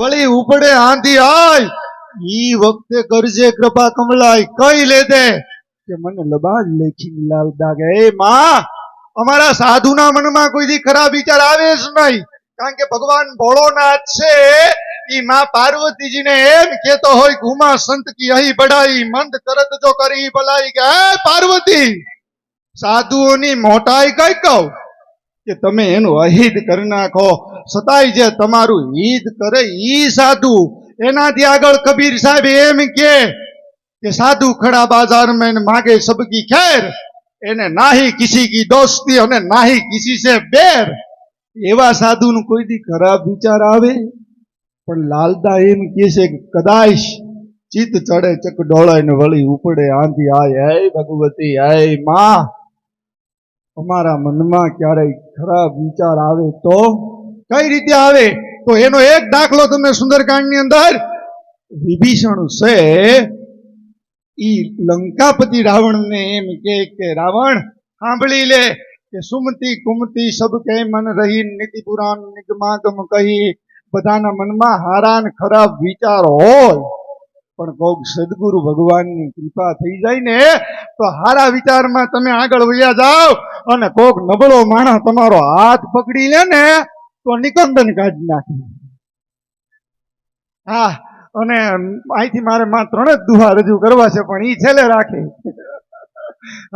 વળી ઉપડે આંધી આય. ઈ વખતે કરજે કૃપા કમલાય, કઈ લેતે? કે મને લબાડ લેખી લાલ દાગે. એ માં, અમારા સાધુના મનમાં કોઈ દી ખરાબ વિચાર આવે જ નહીં. કારણ કે ભગવાન ભોળોનાથ છે, ઈ માં પાર્વતીજીને એમ કેતો હોય ઘુમા સંત કી અહીં બઢાઈ, મંદ કરત જો કરી ભલાઈ. કે પાર્વતી, સાધુઓની મોટાઈ કઈ કહું? કે તમે એનું અહિત કરી નાખો. છતાંય જે તમારું હિત કરે ઈ સાધુ. એનાથી આગળ કબીર સાહેબ એમ કે કે સાધુ ખડા બાજાર મેં માગે સબકી ખેર, એને નાહી કિસી કી દોસ્તી અને નાહી કિસી સે બેર. એવા સાધુનું કોઈ દી ખરાબ વિચાર આવે? પણ લાલદા એમ કે છે કે કદાચ ચિત્ત ચડે ચક ડોળે ને વળી ઉપડે, આંધી, આય હે ભગવતી હે માં. અમારા મનમાં ક્યારેય ખરાબ વિચાર આવે તો? કઈ રીતે આવે? તો એનો એક દાખલો તમને સુંદરકાંડની અંદર વિભીષણ છે. ઈ લંકાપતિ રાવણને એમ કે કે, રાવણ, સાંભળી લે કે સુમતી કુમતી સબ કે મન રહી નીતિ પુરાણ નિગમાગમ કહી. બધાના મનમાં હારાન ખરાબ વિચાર હોય. પણ કોક સદગુરુ ભગવાનની કૃપા થઈ જાય ને, તો હારા વિચારમાં તમે આગળ વયા જાઓ અને કોક નબળો માણસ તમારો હાથ પકડી લે ને, તો નિકંદન કાઢી નાખે. હા, અને અહીંથી મારે માં ત્રણ જ દુહા રજૂ કરવા છે, પણ ઈ છેલ્લે રાખે.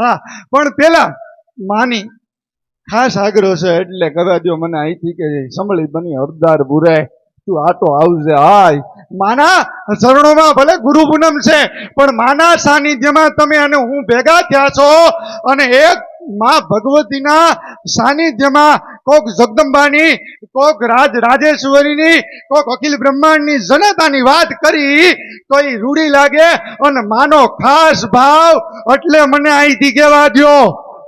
હા, પણ પેલા માની ખાસ આગ્રહ છે, એટલે કરવા દો મને અહીંથી કે સંભળી બની હરદાર બુરે તું આટો આવજે હાય માના શરણોમાં ભલે ગુરુ પૂનમ છે, પણ માના સાનિધ્યમાં તમે અને હું ભેગા થયા છો અને એક માં ભગવતીના સાનિધ્યમાં કોક જગદંબાની, કોક રાજ રાજેશ્વરીની, કોક અખિલ બ્રહ્માંડની જનતાની વાત કરી તો એ રૂડી લાગે અને માનો ખાસ ભાવ એટલે મને અહીંથી કહેવા દો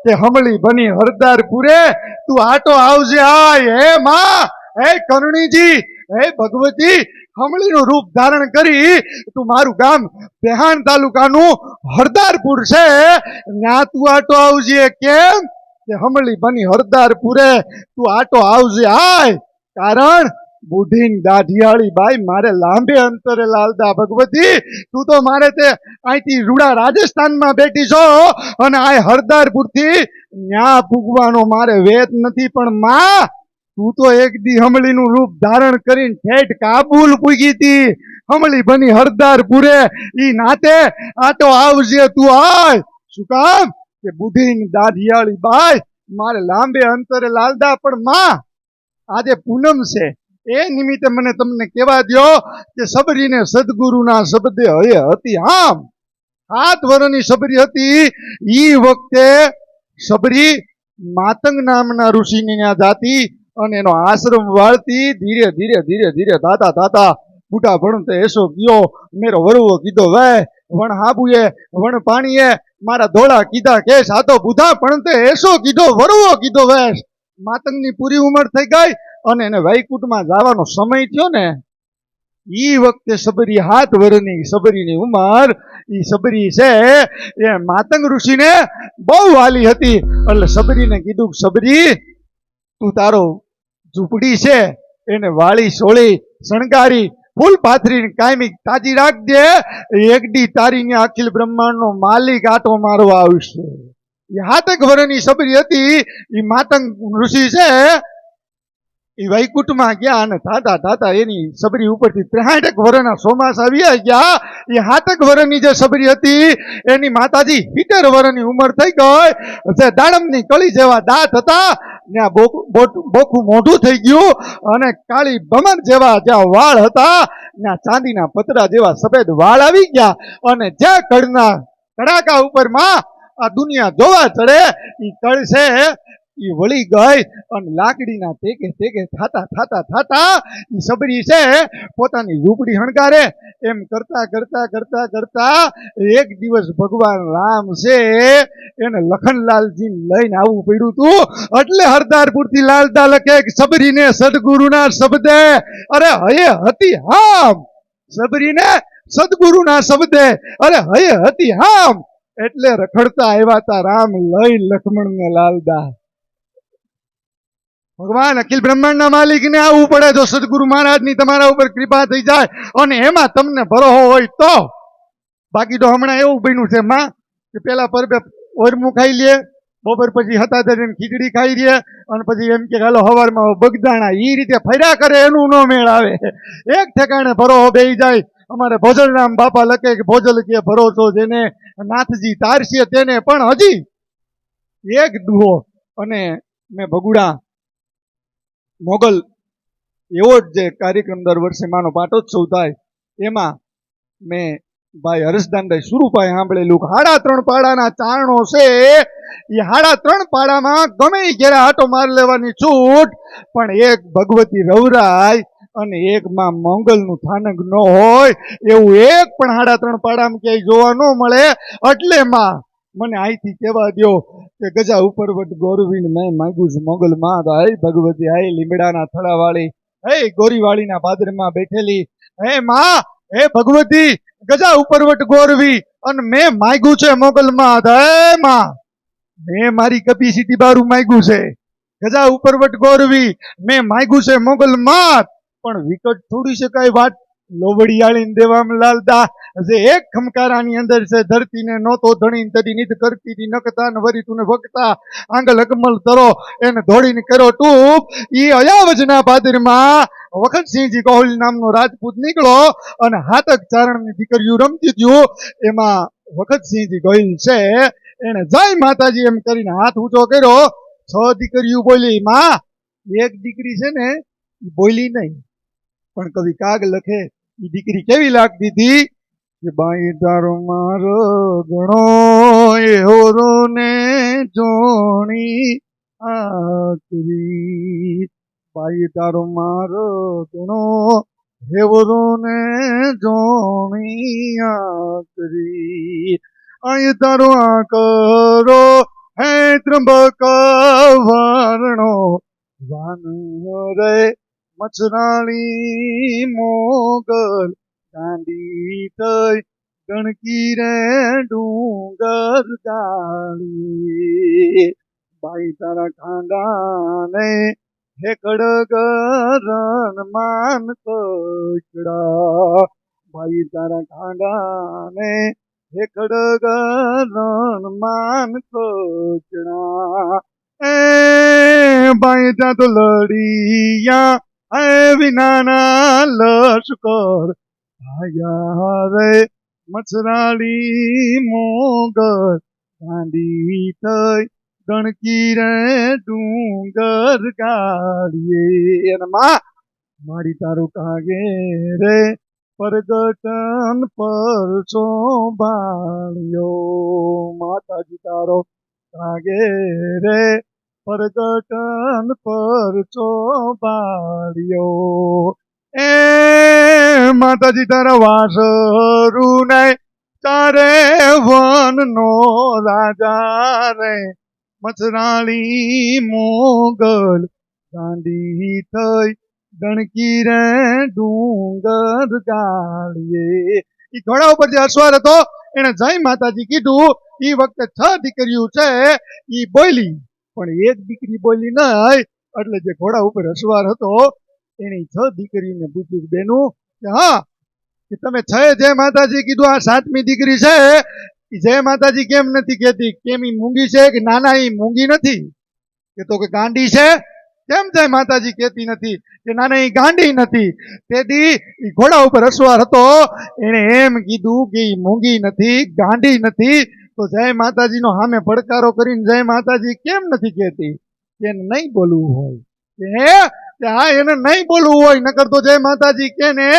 કે હમળી બની હરદાર પૂરે તું આટો આવજે આય હે માં, હે કરણીજી, હે ભગવતી હમળીનું રૂપ ધારણ કરી તું મારું ગામ બેહાણ તાલુકાનું હરદારપુર છે. ત્યાં તું આટો આવજે કેમ? કે હમળી બની હરદારપુરે. તું આટો આવજે, આય. કારણ બુઢીન દાઢિયાળી બાઈ મારે લાંબે અંતરે લાલદા ભગવતી, તું તો મારે તે અહીંથી રૂડા રાજસ્થાનમાં બેઠી છો અને આ હરદારપુરથી ન્યા પૂગવાનો મારે વેત નથી, પણ માં તું તો એક દી હમળીનું રૂપ ધારણ કરીને ઠેઠ કાબુલ પૂગી હતી હમળી બની હરદારપુરે. ઈ નાતે આટો આવજે તું આય. શું કામ? કે બુઢીન દાઢિયાળી બાય, મારે લાંબે અંતરે લાલદા પણ માં. આજે પૂનમ છે. એ નિમિત્તે મને તમને કહેવા દ્યો કે સબરીને સદગુરુના શબ્દે હયે હતી આમ. સાત વર્ષની સબરી હતી. ઈ વખતે સબરી માતંગ નામના ઋષિની જાતી અને એનો આશ્રમ વાળતી ધીરે ધીરે ધીરે ધીરે દાતા થાતા બુટા ભણતે એસો ગયો. મેરો વરવો કીધો, વે, વણ હાબુએ, વણ પાણીએ, મારા ધોળા કીધા કે સાતો બુધા ભણતે એસો કીધો વરવો કીધો વેશ માતંગની પૂરી ઉંમર થઈ ગઈ અને એને વૈકુંઠમાં જવાનો સમય થયો ને, ઈ વખતે સબરી હાથ વરની સબરીની ઉંમર, ઈ સબરી છે એ માતંગ ઋષિને બહુ વાલી હતી. એટલે સબરીને કીધું સબરી, તું તારો ઝૂંપડી છે, એને વાળી, સોળી, શણગારી, ફૂલ પાથરીને કાયમી તાજી રાખજે. એકડી દી તારી ને અખિલ બ્રહ્માંડનો માલિક આટો મારવા આવશે. એ હાથક વર્ષની સબરી હતી એ માતંગ ઋષિ છે. એ વૈકુંઠમાં ગયા અને થાતા થાતા એની સબરી ઉપરથી ત્રેહાઠક વર્ષના સોમાસ આવ્યા ગયા. એ હાથક વર્ષની જે સબરી હતી, એની માતાજી હિતેર વર્ષની ઉંમર થઈ ગઈ. જે દાડમની કળી જેવા દાંત હતા ત્યાં આ બોખું મોઢું થઈ ગયું અને કાળી ભમર જેવા જ્યાં વાળ હતા ત્યાં ચાંદીના પતરા જેવા સફેદ વાળ આવી ગયા. અને જે કળના કડાકા ઉપરમાં આ દુનિયા જોવા ચડે એ કળ છે ઈ વળી ગઈ અને લાકડીના ટેકે ટેકે થાતા થાતા થાતા એ સબરી છે, પોતાની ઝૂંપડી હણકારે એમ કરતા કરતા કરતા કરતા એક દિવસ ભગવાન રામ છે, એને લખનલાલજી લઈને આવવું પડ્યું તું. એટલે હરદારપુરથી લાલદા લખે સબરીને સદગુરુના શબ્દે. અરે હયે હતી હામ. સબરીને સદગુરુના શબ્દે. અરે હયે હતી હામ. એટલે રખડતા આવ્યા તા રામ લઈ લક્ષ્મણ ને લાલદા. ભગવાન, અખિલ બ્રહ્માંડના માલિકને આવવું પડે જો સદગુરુ મહારાજની તમારા ઉપર કૃપા થઈ જાય અને એમાં તમને ભરોહો હોય તો. બાકી તો હમણાં એવું બન્યું છે માં, કે પેલા પરબે ઓરમું ખાઈ લે, બપોર પછી હતા ધરીને ખીચડી ખાઈ લે, અને પછી એમ કે હાલો હવારમાં બગદાણા એ રીતે ફર્યા કરે એનું ન મેળ આવે. એક ઠેકાણે ભરોહો બેહી જાય, અમારે ભોજનરામ બાપા લખે કે ભોજલ કે ભરોસો જેને, નાથજી તારશે તેને, પણ હજી એક દુહો, અને મેં ભગુડા મોગલ એવો જ જે કાર્યક્રમ દર વર્ષે માનો પાટોત્સવ થાય, એમાં મેં ભાઈ હર્ષદાનભાઈ સુરુભાઈ સાંભળેલું હાડા ત્રણ પાડાના ચારણો છે એ હાડા ત્રણ પાડામાં ગમે ઘેરા હાટો માર લેવાની છૂટ, પણ એક ભગવતી રવરાય અને એકમાં મંગલનું થાનક ન હોય, એવું એક પણ હાડા ત્રણ પાડામાં ક્યાંય જોવા ન મળે, એટલે માં મને અહીંથી કહેવા દ્યો કે ગજા ઉપર વટ ગોરવીને મેં માગ્યું છું મોગલ માં તો હે ભગવતી, હે લીમડાના થળાવાળી, હે ગોરીવાળીના પાદરમાં બેઠેલી, હે માં, હે ભગવતી, ગજા ઉપર વટ ગોરવી. અને મેં માગ્યું છે મોગલ માં હે માં, મેં મારી કપિસિટી બારું માગ્યું છે. ગજા ઉપર વટ ગોરવી. મેં માગ્યું છે મોગલ માત પણ વિકટ થોડી કઈ વાત લોબડિયાળીને દેવામાં લાલદા. જે એક ખમકારાની અંદર છે, ધરતીને નહોતો ધણીને તરી નિત કરતી હતી નકતા ને વરી તું ભક્તા આંગલ અકમલ તરો, એને ધોડીને કર્યો ટૂપ ઈ અયાવજના પાદરમાં વખતસિંહજી કોહલ નામનો રાજપૂત નીકળો અને હાથક ચારણની દીકરીઓ રમતી થયું. એમાં વખતસિંહજી ગોહિલ છે, એને જય માતાજી એમ કરીને હાથ ઊંચો કર્યો. છ દીકરીઓ બોલી, માં, એક દીકરી છે ને બોલી નહીં, પણ કવિ કાગ લખે ઈ દીકરી કેવી લાગતી હતી? કે બાઈ, તારો મારો ગણો એવો ને જોણી આકરી. બાઈ, તારો મારો ગણો હેવરો ને જોણી આકરી. આય, તારો આ કરો હે ત્રંબક વારણો. વાન રે મચરાળી મોગલ દાંડી થઈ ગણકી રે ડુંગર ગાળી. બાઈ તારા ખાંડાને હેકડ રણ માન કચડા ભાઈ તારા ખાંડાને હેકડ રણ માન કચડા એ ભાઈ ત્યાં તો લડિયા વિનાના લશ્કર આયા રે મચરાળી મોગર. ગાંડી થઈ ગણકી રે ડુંગર ગાડીએ. અને માં, મારી તારું કાગે રે પરગટન પર બાળ્યો માતાજી તારો કાગે રે પરગટન પર બાળ્યો એ માતાજી, તારા વાસરું નહીં તારે વન નો રાજા રે. મચરાળી મોગલ ગાંડી થઈ ગણકી રે ડુંગર ગાળીએ. એ ઘોડા ઉપર જે અસવાર હતો એને જય માતાજી કીધું. એ વખતે છ દીકરીઓ છે એ બોલી પણ એક દીકરી બોલી નહીં એટલે જે ઘોડા ઉપર હસવાર હતો, એને છ દીકરીને પૂછ્યું બેનું, કે હા, કે તમે છ જય માતાજી? કીધું, આ સાતમી દીકરી છે. એ જય માતાજી કેમ નથી કહેતી? કેમ ઈ મૂંગી છે કે નાના ઈ મૂંગી નથી? કે તો કે ગાંડી છે? કેમ જય માતાજી કહેતી નથી? કે નાના ઈ ગાંડી નથી? તેથી ઈ ઘોડા ઉપર અસવાર હતો. એણે એમ કીધું કે ઈ મૂંગી નથી, ગાંડી નથી. તો જય માતાજીનો સામે પડકારો કરીને જય માતાજી કેમ નથી કહેતી? કે નહીં બોલવું હોય. કે કે હા, એને નહીં બોલવું હોય. નકર તો જય માતાજી કે ને,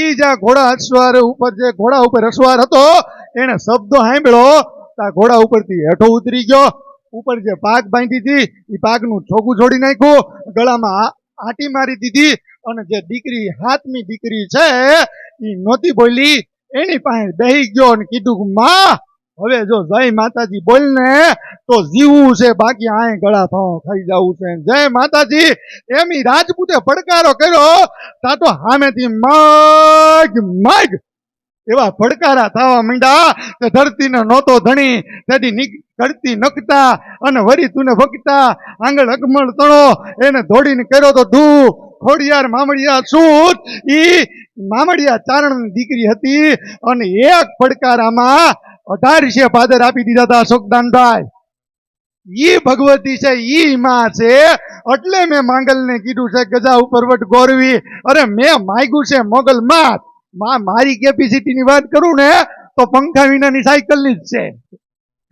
ઈ જ્યાં ઘોડા અસવાર ઉપર જે ઘોડા ઉપર અસવાર હતો, એને શબ્દો સાંભળ્યો, તા ઘોડા ઉપરથી હેઠો ઉતરી ગયો. ઉપર જે પાક બાંધી હતી એ પાકનું છોકું છોડી નાખ્યું. ગળામાં આ- આંટી મારી દીધી અને જે દીકરી હાથની દીકરી છે એ નહોતી બોલી. એની પાસે બેહી ગયો અને કીધું માં હવે જો જય માતાજી બોલ ને તો જીવવું છે, બાકી આય ગળા ભાવ થઈ જવું છે. જય માતાજી, એમી રાજપૂતે પડકારો કર્યો, તા તો હામેથી મગ, માગ. એવા ફડકારા થવા માંડ્યા કે ધરતીને નહોતો ધણી, તેથી કરતી નખતા અને વરી તુને ભગતા, આંગળ અગમળ તણો, એને દોડીને કર્યો તો ધૂ. ખોડિયાર મામડિયા સૂત ઈ મામડિયા ચારણની દીકરી હતી, અને એક પડકારામાં અઢારશે ફાધર આપી દીધા હતા અશોકદાનભાઈ ઈ ભગવતી છે, ઈ માં છે. એટલે મેં માંગલને કીધું છે, ગજા ઉપર વટ ગોરવી. અરે મેં માગ્યું છે, મોગલ માત. માં મારી કેપેસિટી ની વાત કરું ને, તો પંખા વિનાની સાયકલની જ છે.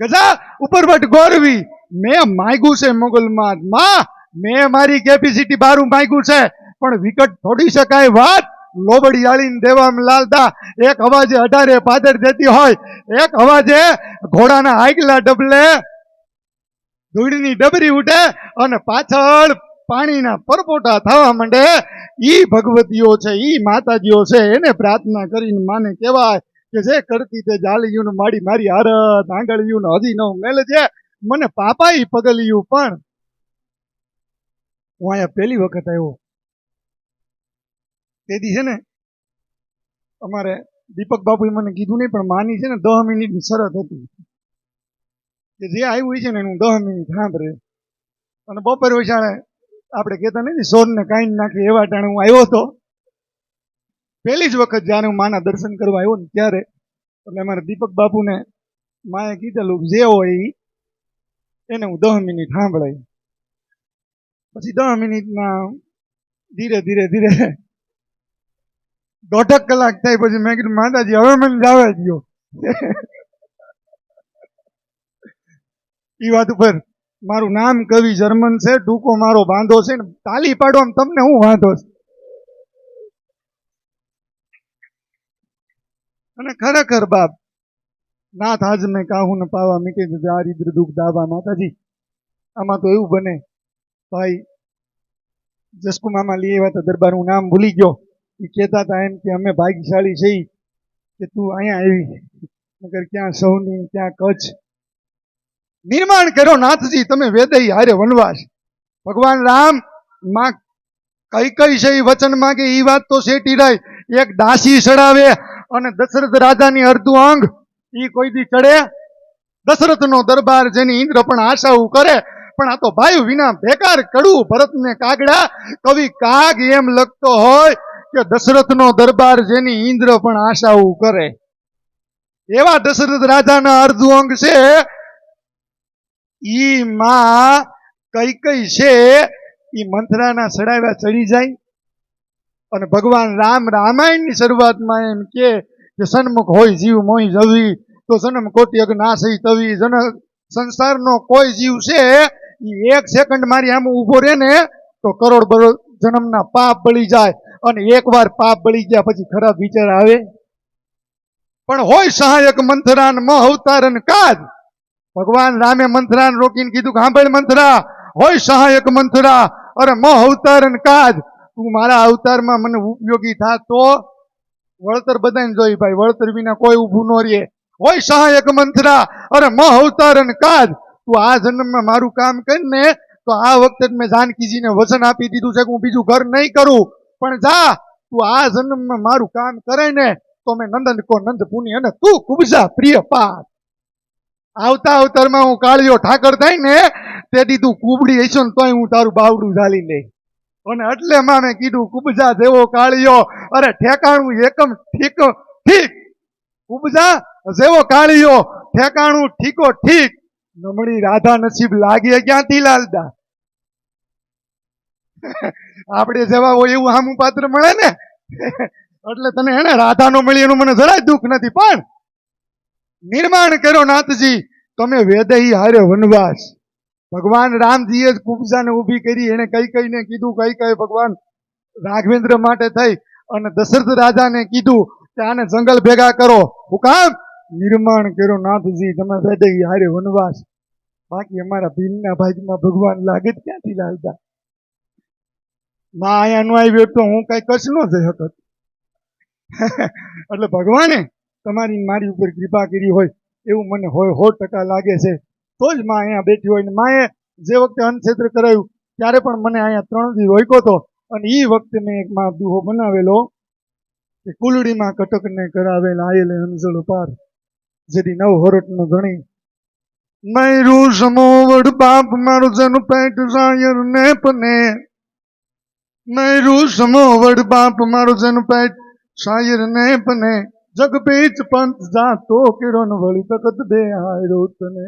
ગજા ઉપર વટ ગોરવી. મેં માગ્યું છે, મોગલ માં, મેં મારી કેપેસિટી બારું માગ્યું છે. પણ વિકટ થોડી શકાય વાત. લોબડી આળીને દેવામાં લાલતા એક અવાજે અઢારે પાદર દેતી હોય. એક અવાજે ઘોડાના આગલા ડબલે ધૂળની ડબરી ઉઠે અને પાછળ પાણીના પરપોટા થવા માંડે. ઈ ભગવતીઓ છે, ઈ માતાજીઓ છે, એને પ્રાર્થના કરીને માને કહેવાય કે જે કરતી તે જાલિયું માડી મારી હારત આંગળિયું હજી નો મેલ છે મને પાપાઈ પગલિયું પણ હું અહીંયા પહેલી વખત આવ્યો. તેથી છે ને, અમારે દીપક બાપુએ મને કીધું નહીં, પણ માની છે ને, દહ મિનિટની શરત હતી. કે જે આવ્યું છે ને, એનું દહ મિનિટ સાંભળે. અને બપોર વિચારે આપણે કહેતા નહીં સોરને કાંઈ નાખી એવા ટાણે હું આવ્યો હતો. પહેલી જ વખત જ્યારે હું માના દર્શન કરવા આવ્યો ને, ત્યારે એટલે અમારે દીપક બાપુને માએ કીધેલું જે હોય એ એને હું દહ મિનિટ સાંભળાય. પછી દહ મિનિટના ધીરે ધીરે ધીરે દોઢક કલાક થાય પછી મેં કીધું, માતાજી, હવે મને જાવે દો એ વાત ઉપર મારું નામ કવિ જર્મન છે, ટૂંકો મારો બાંધો છે ને, તાલી પાડવામાં તમને હું વાંધો છે. અને ખરેખર બાપ, નાથ આજ મેં કાહું ને પાવા મીટી દીધું આ રીદ્ર દુઃખ દાવા, માતાજી. આમાં તો એવું બને, ભાઈ જસકુ મામા લઈ આવ્યા તો દરબારનું નામ ભૂલી ગયો. એ કહેતા હતા એમ કે અમે ભાગ્યશાળી છીએ કે તું અહીંયા આવી. નગર ક્યાં સૌની, ક્યાં કચ્છ. નિર્માણ કર્યો નાથજી, તમે વેદઈ હારે વનવાસ. ભગવાન રામમાં કઈ કઈ છે એ વચનમાં કે એ વાત તો શેટી રહી એક દાસી ચડાવે અને દશરથ રાજાની અર્ધું અંગ એ કોઈ દી ચડે. દશરથનો દરબાર જેની ઇન્દ્ર પણ આશાઓ કરે. પણ આ તો ભાઈ વિના બેકાર કડું ભરતને કાગડા. કવિ કાગ એમ લખતો હોય. કે દશરથનો દરબાર જેની ઇન્દ્ર પણ આશાઓ કરે. એવા દશરથ રાજાના અર્ધું અંગ છે. ઈ માં કઈ કઈ છે ઈ મંથરાના સડાવ્યા ચડી જાય. અને ભગવાન રામ રામાયણની શરૂઆતમાં એમ કે સન્મુખ હોય જીવ મોહી જવી તો જન્મ કોટી અગ ના તવી. જન સંસારનો કોઈ જીવ છે એ એક સેકન્ડ મારી આમ ઊભો રહે ને તો કરોડ બરોડ જન્મના પાપ બળી જાય. અને એકવાર પાપ બળી ગયા પછી ખરાબ વિચાર આવે? પણ હોય સહાયક મંથરાન મ અવતારન કાજ ભગવાન રામે મંથરાન રોકીને કીધું કે સાંભળ મંથરા, હોય સહાયક મંથરા, અરે મ અવતારન કાજ તું મારા અવતારમાં મને ઉપયોગી થા તો? વળતર બધાને જોઈ ભાઈ, વળતર વિના કોઈ ઊભું ન રહે. હોય સહાયક મંથરા, અરે મ અવતારન કાજ તું આ જન્મમાં મારું કામ કરીને તો આ વખતે મેં જાનકીજીને વચન આપી દીધું છે કે હું બીજું ઘર નહીં કરું. પણ જા, તું આ જન્મમાં મારું કામ કરે ને તો મેં નંદન કો નંદ પુની અને તું કુબજા પ્રિય પાઠ આવતા અવતારમાં હું કાળિયો ઠાકર થાય ને તેથી તું કુબડી હશો ને તોય હું તારું બાવડું ઝાલી લઈ અને એટલે મામે કીધું, કુબજા જેવો કાળિયો અરે ઠેકાણું એકમ ઠીક ઠીક. કુબજા જેવો કાળિયો ઠેકાણું ઠીકો ઠીક. નમણી રાધા નસીબ લાગે ક્યાંથી લાલદા. આપણે જેવા હોય એવું આમ પાત્ર મળે ને? એટલે તને એને રાધા નો મળી એનું મને જરાય દુઃખ નથી, પણ નિર્માણ કર્યો નાથજી, તમે વેદહી હારે વનવાસ. ભગવાન રામજીએ જ કુબજાને ઊભી કરી એને કઈ કઈને કીધું, કઈ કઈ ભગવાન રાઘવેન્દ્ર માટે થઈ અને દશરથ રાજાને કીધું કે આને જંગલ ભેગા કરો. હું કામ? નિર્માણ કર્યો નાથજી, તમે વેદહી હારે વનવાસ. બાકી અમારા ભીમના ભાગમાં ભગવાન લાગે ક્યાંથી લાલતા? માં અહીંયા નો આવ્યો તો હું કઈ કચ્છ નો જઈ શકત. એટલે ભગવાને તમારી મારી ઉપર કૃપા કરી હોય એવું મને હોય સો ટકા લાગે છે. તો જ માં અહીંયા બેઠી હોય ને માએ જે વખતે અન્નક્ષેત્ર કરાયું ત્યારે પણ મને અહીંયા ત્રણ દિવસ રોક્યો હતો. અને એ વખતે મેં એક માં દુહો બનાવેલો કે કુલડીમાં કટકને કરાવેલ આયેલે અંજળ પાર, જેથી નવ હોરટનો ગણી. મયરું સમોવડ બાપ મારું જન પેટ જાયર ને પને. મયરું સમોવડ બાપ મારું જન પેટ શાયર ને પને, જગ પીચ પંથ જાતો કિરણ વળી તકત દે હાયરો તને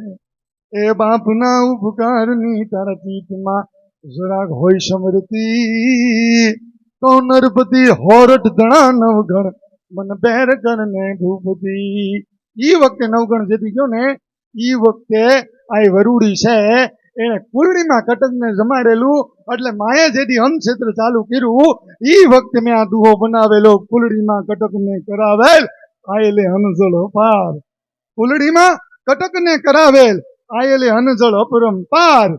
એ બાપના ઉપકારની તારા ચીતમાં જરાક હોય સમૃતિ તો નરપતિ હોરઠ ધણા નવગણ, મન બેર ને ભૂપતિ. ઈ વખતે નવગણ જેથી ગયો ને, ઈ વખતે આ વરુડી છે, એને પૂર્ણિમા કટકને જમાડેલું એટલે માએ જેથી હમક્ષેત્ર ચાલુ કર્યું એ વખતે મેં આ દુહો બનાવેલો, કુલડીમાં કટકને કરાવેલ. આયેલે હનજળ અપાર. કુલડીમાં કટકને કરાવેલ. આયેલે હનજળ અપરમ પાર.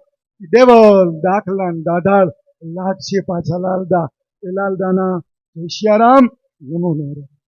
દેવલ દાખલા દાઢાળ લાગશે પાછા લાલદા. એ લાલદાના જય સિયારામ નમો નારાયણ